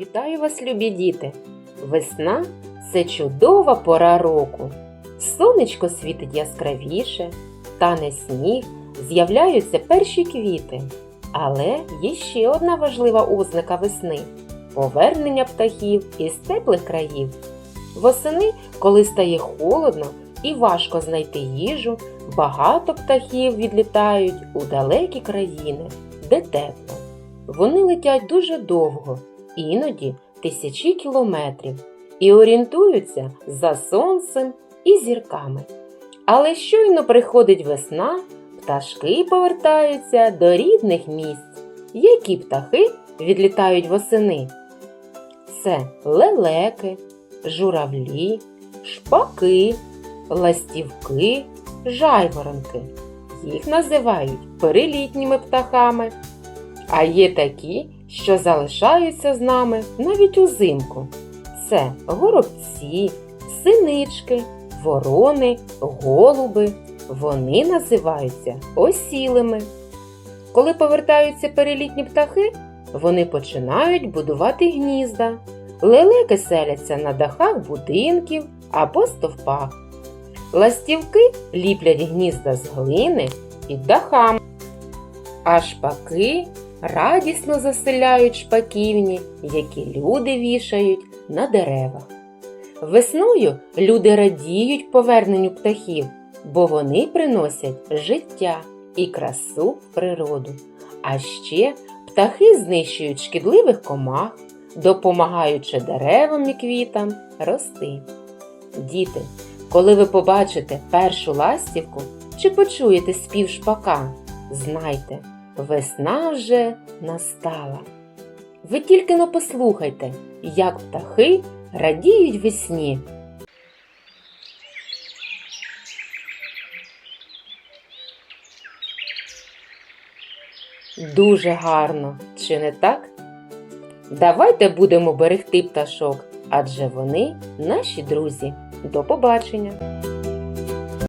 Вітаю вас, любі діти! Весна це чудова пора року. Сонечко світить яскравіше, тане сніг, з'являються перші квіти. Але є ще одна важлива ознака весни повернення птахів із теплих країв. Восени, коли стає холодно і важко знайти їжу, багато птахів відлітають у далекі країни, де тепло. Вони летять дуже довго, іноді тисячі кілометрів, і орієнтуються за сонцем і зірками. Але щойно приходить весна, пташки повертаються до рідних місць. Які птахи відлітають восени? Це лелеки, журавлі, шпаки, ластівки, жайворонки. Їх називають перелітніми птахами. А є такі, що залишаються з нами навіть узимку. Це горобці, синички, ворони, голуби. Вони називаються осілими. Коли повертаються перелітні птахи, вони починають будувати гнізда. Лелеки селяться на дахах будинків або стовпах. Ластівки ліплять гнізда з глини під дахами, а шпаки радісно заселяють шпаківні, які люди вішають на деревах. Весною люди радіють поверненню птахів, бо вони приносять життя і красу в природу. А ще птахи знищують шкідливих комах, допомагаючи деревам і квітам рости. Діти, коли ви побачите першу ластівку чи почуєте спів шпака, знайте, весна вже настала. Ви тільки но послухайте, як птахи радіють весні. Дуже гарно, чи не так? Давайте будемо берегти пташок, адже вони наші друзі. До побачення!